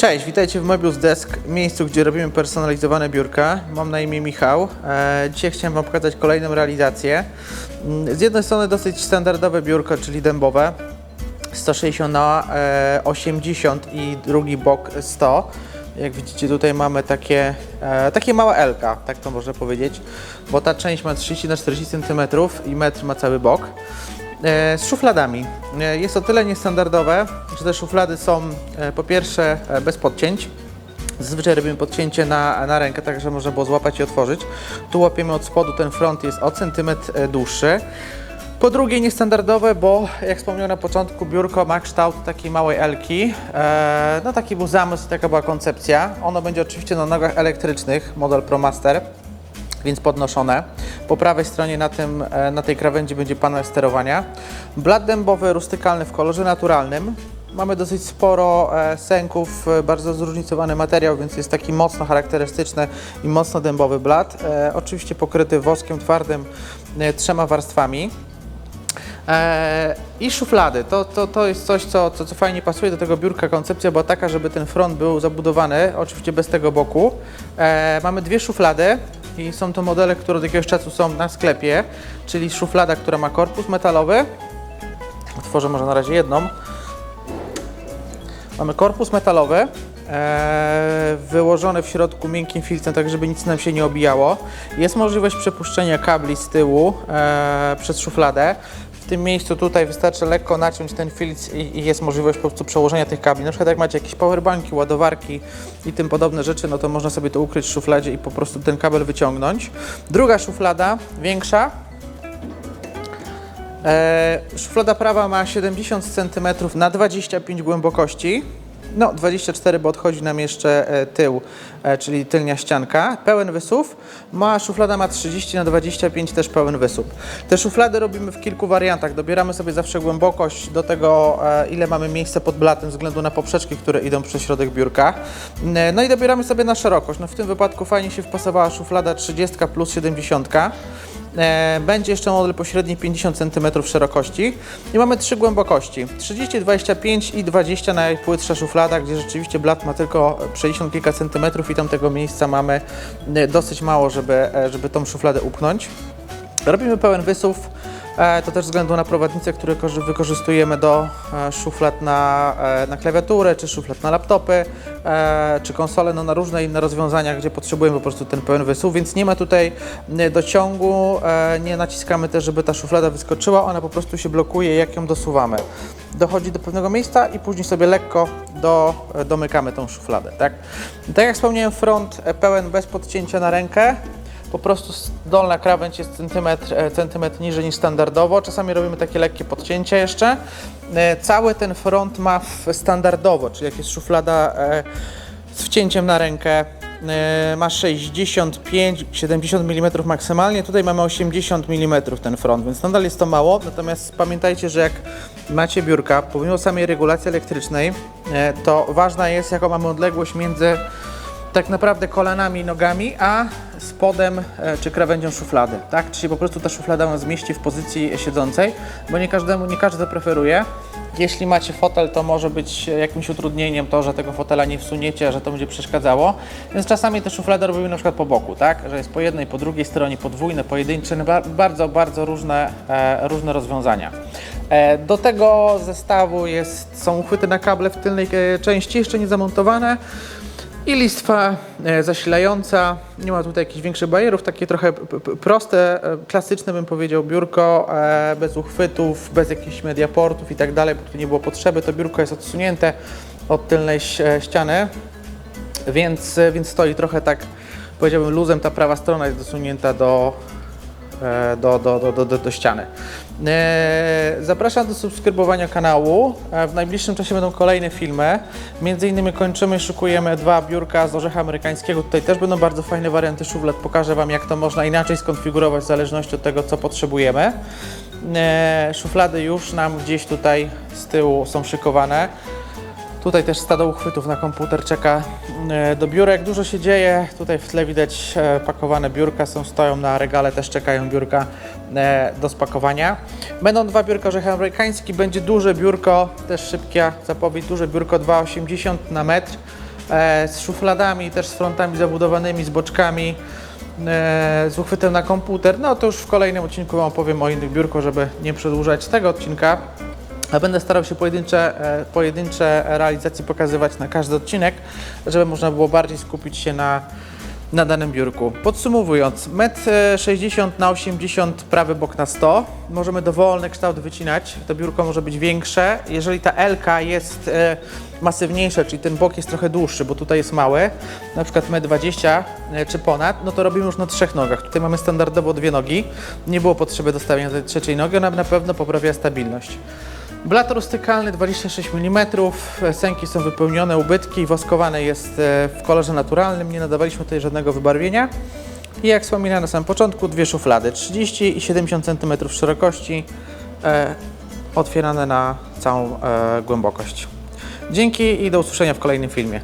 Cześć, witajcie w Mobius Desk, miejscu, gdzie robimy personalizowane biurka. Mam na imię Michał. E, dzisiaj chciałem Wam pokazać kolejną realizację. Mm, Z jednej strony dosyć standardowe biurko, czyli dębowe. 160 na e, 80 i drugi bok 100. Jak widzicie tutaj mamy takie, e, takie małe L, tak to można powiedzieć, bo ta część ma 30 na 40 cm i metr ma cały bok. E, z szufladami. E, Jest to tyle niestandardowe, że te szuflady są e, po pierwsze bez podcięć. Zazwyczaj robimy podcięcie na, na rękę, tak że można było złapać i otworzyć. Tu łapiemy od spodu, ten front jest o centymetr dłuższy. Po drugie niestandardowe, bo jak wspomniałem na początku, biurko ma kształt takiej małej elki. No taki był zamysł, taka była koncepcja. Ono będzie oczywiście na nogach elektrycznych, model ProMaster więc podnoszone. Po prawej stronie na, tym, e, na tej krawędzi będzie panel sterowania. Blat dębowy rustykalny w kolorze naturalnym. Mamy dosyć sporo e, sęków, e, bardzo zróżnicowany materiał, więc jest taki mocno charakterystyczny i mocno dębowy blat. Oczywiście pokryty woskiem twardym trzema warstwami. I szuflady. To, to, to jest coś, co, co, co fajnie pasuje do tego biurka. Koncepcja była taka, żeby ten front był zabudowany, oczywiście bez tego boku. Mamy dwie szuflady i są to modele, które od jakiegoś czasu są na sklepie, czyli szuflada, która ma korpus metalowy. Otworzę może na razie jedną. Mamy korpus metalowy, e, wyłożony w środku miękkim filtrem, tak żeby nic nam się nie obijało. Jest możliwość przepuszczenia kabli z tyłu e, przez szufladę. Tym miejscu tutaj wystarczy lekko naciąć ten filtr i, i jest możliwość po prostu przełożenia tych kabli. Na przykład jak macie jakieś powerbanki, ładowarki i tym podobne rzeczy, no to można sobie to ukryć w szufladzie i po prostu ten kabel wyciągnąć. Druga szuflada, większa, E, szuflada prawa ma 70 cm na 25 głębokości. No, 24, bo odchodzi nam jeszcze e, tył, e, czyli tylnia ścianka. Pełen wysuw. Ma szuflada ma 30 na 25 też pełen wysuw. Te szuflady robimy w kilku wariantach. Dobieramy sobie zawsze głębokość do tego, e, ile mamy miejsca pod blatem, względu na poprzeczki, które idą przez środek biurka. No i dobieramy sobie na szerokość. No, w tym wypadku fajnie się wpasowała szuflada 30 plus 70. E, Będzie jeszcze model pośredni 50 cm szerokości i mamy trzy głębokości 30, 25 i 20 na najpłytsza szuflada, gdzie rzeczywiście blat ma tylko 60 kilka centymetrów i tam tego miejsca mamy e, dosyć mało, żeby, e, żeby tą szufladę upchnąć. Robimy pełen wysuw. E, To też ze względu na prowadnice, które korzy- wykorzystujemy do e, szuflad na, e, na klawiaturę, czy szuflad na laptopy, czy konsole, no na różne inne rozwiązania, gdzie potrzebujemy po prostu ten pełen wysuw, więc nie ma tutaj dociągu, nie naciskamy też, żeby ta szuflada wyskoczyła, ona po prostu się blokuje, jak ją dosuwamy. Dochodzi do pewnego miejsca i później sobie lekko do, domykamy tą szufladę, tak? Tak jak wspomniałem, front pełen bez podcięcia na rękę, po prostu dolna krawędź jest centymetr, e, centymetr niżej niż standardowo. Czasami robimy takie lekkie podcięcia jeszcze. E, Cały ten front ma standardowo, czyli jak jest szuflada e, z wcięciem na rękę, ma 65-70 mm maksymalnie. Tutaj mamy 80 mm ten front, więc nadal jest to mało. Natomiast pamiętajcie, że jak macie biurka, pomimo samej regulacji elektrycznej, to ważna jest, jaką mamy odległość między tak naprawdę kolanami i nogami, a spodem e, czy krawędzią szuflady, tak? Czy się po prostu ta szuflada zmieści w pozycji siedzącej, bo nie każdemu, nie każdy preferuje. Jeśli macie fotel, to może być jakimś utrudnieniem to, że tego fotela nie wsuniecie, że to będzie przeszkadzało. Więc czasami te szuflady robimy na przykład po boku, tak? Że jest po jednej, po drugiej stronie, podwójne, pojedyncze, no ba- bardzo, bardzo różne, e, różne rozwiązania. E, do tego zestawu jest, są uchwyty na kable w tylnej części, jeszcze nie zamontowane. I listwa e, zasilająca, nie ma tutaj jakichś większych bajerów, takie trochę proste, e, klasyczne bym powiedział biurko, e, bez uchwytów, bez jakichś mediaportów i tak dalej, bo tu nie było potrzeby, to biurko jest odsunięte od tylnej ściany, więc, więc stoi trochę tak, powiedziałbym luzem, ta prawa strona jest dosunięta do, do, do, do, do, do, ściany. E, Zapraszam do subskrybowania kanału. E, W najbliższym czasie będą kolejne filmy. Między innymi kończymy szukujemy dwa biurka z orzecha amerykańskiego. Tutaj też będą bardzo fajne warianty szuflad. Pokażę Wam, jak to można inaczej skonfigurować w zależności od tego, co potrzebujemy. E, Szuflady już nam gdzieś tutaj z tyłu są szykowane. Tutaj też stado uchwytów na komputer czeka e, do biurek. Dużo się dzieje. Tutaj w tle widać e, pakowane biurka, są, stoją na regale, też czekają biurka e, do spakowania. Będą dwa biurka orzech amerykański, będzie duże biurko, też szybka zapowiedź, duże biurko 2,80 na metr. z szufladami, też z frontami zabudowanymi, z boczkami, z uchwytem na komputer. No to już w kolejnym odcinku Wam opowiem o innych biurko, żeby nie przedłużać tego odcinka. A będę starał się pojedyncze, e, pojedyncze realizacje pokazywać na każdy odcinek, żeby można było bardziej skupić się na, na danym biurku. Podsumowując, 1,60 m na 80 prawy bok na 100. Możemy dowolny kształt wycinać. To biurko może być większe. Jeżeli ta LK jest e, masywniejsza, czyli ten bok jest trochę dłuższy, bo tutaj jest mały, na przykład 1,20 m e, czy ponad, no to robimy już na trzech nogach. Tutaj mamy standardowo dwie nogi. Nie było potrzeby dostawienia tej trzeciej nogi, ona na pewno poprawia stabilność. Blat rustykalny 26 mm, sęki są wypełnione, ubytki, woskowane jest e, w kolorze naturalnym, nie nadawaliśmy tutaj żadnego wybarwienia. I jak wspominałem na samym początku, dwie szuflady 30 i 70 cm szerokości, e, otwierane na całą e, głębokość. Dzięki i do usłyszenia w kolejnym filmie.